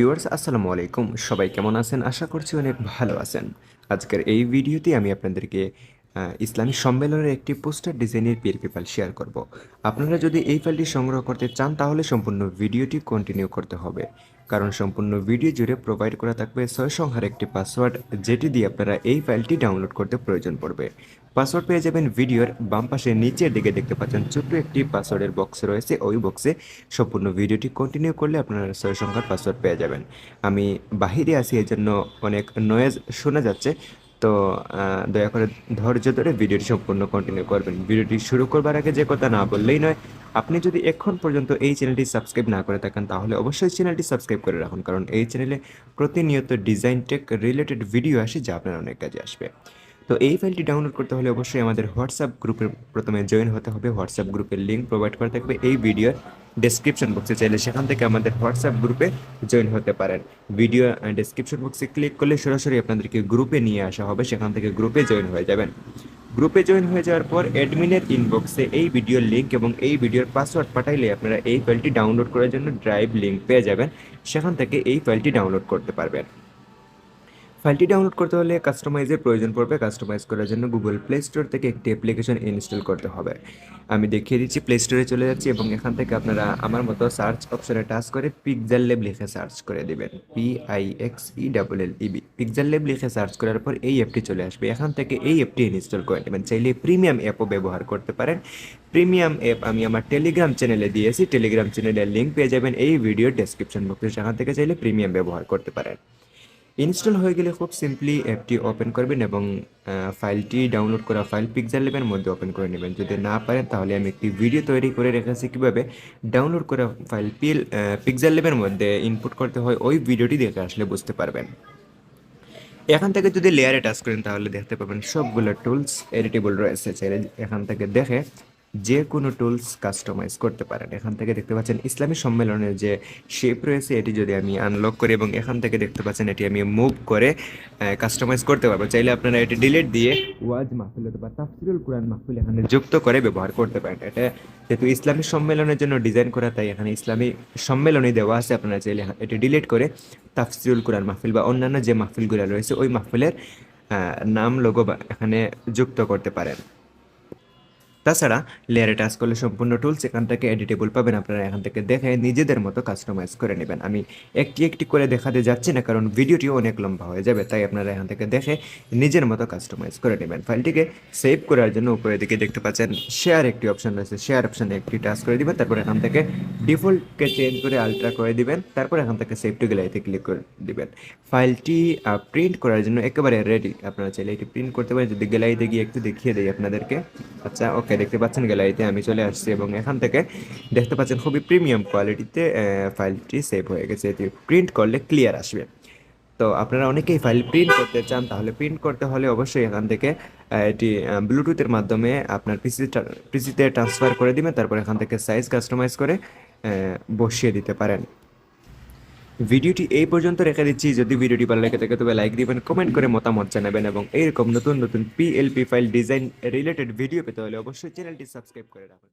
Viewers, আসসালামু আলাইকুম। সবাই কেমন আছেন? আশা করছি অনেক ভালো আছেন। আজকের এই ভিডিওতে আমি আপনাদেরকে ইসলামী সম্মেলনের একটি পোস্টার ডিজাইনের পিএলপি ফাইল শেয়ার করব। আপনারা যদি এই ফাইলটি সংগ্রহ করতে চান, তাহলে সম্পূর্ণ ভিডিওটি কন্টিনিউ করতে হবে। কারণ সম্পূর্ণ ভিডিও জুড়ে প্রোভাইড করা থাকবে ছয় সংখ্যার একটি পাসওয়ার্ড যেটি দিয়ে আপনারা এই ফাইলটি ডাউনলোড করতে প্রয়োজন পড়বে। পাসওয়ার্ড পেয়ে যাবেন ভিডিওর বাম পাশে নিচের দিকে দেখতে পাচ্ছেন ছোট্ট একটি পাসওয়ার্ডের বক্স রয়েছে। ওই বক্সে সম্পূর্ণ ভিডিওটি কন্টিনিউ করলে আপনারা ছয় সংখ্যার পাসওয়ার্ড পেয়ে যাবেন। আমি বাহিরে এই জন্য অনেক নয়েজ শোনা যাচ্ছে। তো দয়া করে ধৈর্য ধরে ভিডিওটি সম্পূর্ণ কন্টিনিউ করবেন। ভিডিওটি শুরু করবার আগে যে কথা না বললেই নয়, আপনি যদি এখন পর্যন্ত এই চ্যানেলটি সাবস্ক্রাইব না করে থাকেন, তাহলে অবশ্যই চ্যানেলটি সাবস্ক্রাইব করে রাখুন। কারণ এই চ্যানেলে প্রতিনিয়ত ডিজাইন টেক রিলেটেড ভিডিও আসে, যা আপনার অনেক কাজে আসবে। তো এই ফাইলটি ডাউনলোড করতে হলে অবশ্যই আমাদের হোয়াটসঅ্যাপ গ্রুপে প্রথমে জয়েন হতে হবে। হোয়াটসঅ্যাপ গ্রুপের লিঙ্ক প্রোভাইড করা থাকবে এই ভিডিওর ডেসক্রিপশন বক্সে চাইলে সেখান থেকে আমাদের হোয়াটসঅ্যাপ গ্রুপে জয়েন হতে পারেন। ভিডিও ডেসক্রিপশন বক্সে ক্লিক করলে সরাসরি আপনাদেরকে গ্রুপে নিয়ে আসা হবে। সেখান থেকে গ্রুপে জয়েন হয়ে যাবেন। গ্রুপে জয়েন হয়ে যাওয়ার পর অ্যাডমিনের ইনবক্সে এই ভিডিওর লিঙ্ক এবং এই ভিডিওর পাসওয়ার্ড পাঠাইলে আপনারা এই ফাইলটি ডাউনলোড করার জন্য ড্রাইভ লিঙ্ক পেয়ে যাবেন। সেখান থেকে এই ফাইলটি ডাউনলোড করতে পারবেন। ফাইলটি ডাউনলোড করতে হলে কাস্টমাইজের প্রয়োজন পড়বে। কাস্টমাইজ করার জন্য গুগল প্লে স্টোর থেকে একটি অ্যাপ্লিকেশন ইনস্টল করতে হবে। আমি দেখিয়ে দিচ্ছি প্লে স্টোরে চলে যাচ্ছি এবং এখান থেকে আপনারা আমার মতো সার্চ অপশনে টাচ করে পিকজাল লেব লিখে সার্চ করে দেবেন। P I X E double L A B pixel lab লিখে সার্চ করার পর এই অ্যাপটি চলে আসবে। এখান থেকে এই অ্যাপটি ইনস্টল করে নেবেন। চাইলে প্রিমিয়াম অ্যাপও ব্যবহার করতে পারেন। প্রিমিয়াম অ্যাপ আমি আমার টেলিগ্রাম চ্যানেলে দিয়েছি। টেলিগ্রাম চ্যানেলের লিঙ্ক পেয়ে যাবেন এই ভিডিওর ডেসক্রিপশন বক্সে সেখান থেকে চাইলে প্রিমিয়াম ব্যবহার করতে পারেন। ইনস্টল হয়ে গেলে খুব সিম্পলি অ্যাপটি ওপেন করবেন এবং ফাইলটি ডাউনলোড করা ফাইল পিকজার লেবের মধ্যে ওপেন করে নেবেন। যদি না পারেন, তাহলে আমি একটি ভিডিও তৈরি করে রেখেছি কীভাবে ডাউনলোড করা ফাইল পিল পিকজার লেবের মধ্যে ইনপুট করতে হয়, ওই ভিডিওটি দেখে আসলে বুঝতে পারবেন। এখান থেকে যদি লেয়ারে টাচ করেন, তাহলে দেখতে পাবেন সবগুলো টুলস এডিটেবল রয়েছে। এখান থেকে দেখে যে কোনো টুলস কাস্টমাইজ করতে পারেন। এখান থেকে দেখতে পাচ্ছেন ইসলামী সম্মেলনের যে শেপ রয়েছে, এটি যদি আমি আনলক করি এবং এখান থেকে দেখতে পাচ্ছেন এটি আমি মুভ করে কাস্টমাইজ করতে পারব। চাইলে আপনারা এটি ডিলিট দিয়ে ওয়াজ মাহফিল অথবা তাফসিরুল কোরআন মাহফিল এখানে যুক্ত করে ব্যবহার করতে পারেন। এটা যেহেতু ইসলামী সম্মেলনের জন্য ডিজাইন করা, তাই এখানে ইসলামী সম্মেলনে দেওয়া আছে। আপনারা চাইলে এটি ডিলিট করে তাফসিরুল কোরআন মাহফিল বা অন্যান্য যে মাহফিলগুলো রয়েছে, ওই মাহফিলের নাম লোগো এখানে যুক্ত করতে পারেন। তাছাড়া লেয়ারে টাচ করলে সম্পূর্ণ টুলস এখান থেকে এডিটেবল পাবেন। আপনারা এখান থেকে দেখে নিজেদের মতো কাস্টমাইজ করে নেবেন। আমি একটি একটি করে দেখাতে যাচ্ছি না, কারণ ভিডিওটি অনেক লম্বা হয়ে যাবে, তাই আপনারা এখান থেকে দেখে নিজের মতো কাস্টমাইজ করে নেবেন। ফাইলটিকে সেভ করার জন্য উপরের দিকে দেখতে পাচ্ছেন শেয়ার একটি অপশন রয়েছে। শেয়ার অপশনে একটি টাচ করে দিবেন, তারপর এখান থেকে ডিফল্টকে চেঞ্জ করে আলট্রা করে দিবেন, তারপর এখান থেকে সেভ টু গ্যালারিতে ক্লিক করে দিবেন। ফাইলটি প্রিন্ট করার জন্য একেবারে রেডি আপনারা চাইলে এটি প্রিন্ট করতে পারেন। যদি গ্যালারিতে গিয়ে একটু দেখিয়ে দিই আপনাদেরকে। আচ্ছা ওকে দেখতে পাচ্ছেন গ্যালারিতে আমি চলে আসছি এবং এখান থেকে দেখতে পাচ্ছেন খুবই প্রিমিয়াম কোয়ালিটিতে ফাইলটি সেভ হয়ে গেছে। এটি প্রিন্ট করলে ক্লিয়ার আসবে। তো আপনারা অনেকেই ফাইল প্রিন্ট করতে চান, তাহলে প্রিন্ট করতে হলে অবশ্যই এখান থেকে এটি ব্লুটুথের মাধ্যমে আপনার পিসি পিসিতে ট্রান্সফার করে দিবেন, তারপর এখান থেকে সাইজ কাস্টমাইজ করে বসিয়ে দিতে পারেন। ভিডিওটি এই পর্যন্ত রেখে দিচ্ছি। যদি ভিডিওটি ভালো লেগে থাকে, তবে লাইক দিবেন কমেন্ট করে মতামত জানাবেন এবং এইরকম নতুন নতুন PLP file design related video পেতে হলে অবশ্যই চ্যানেলটি সাবস্ক্রাইব করে রাখুন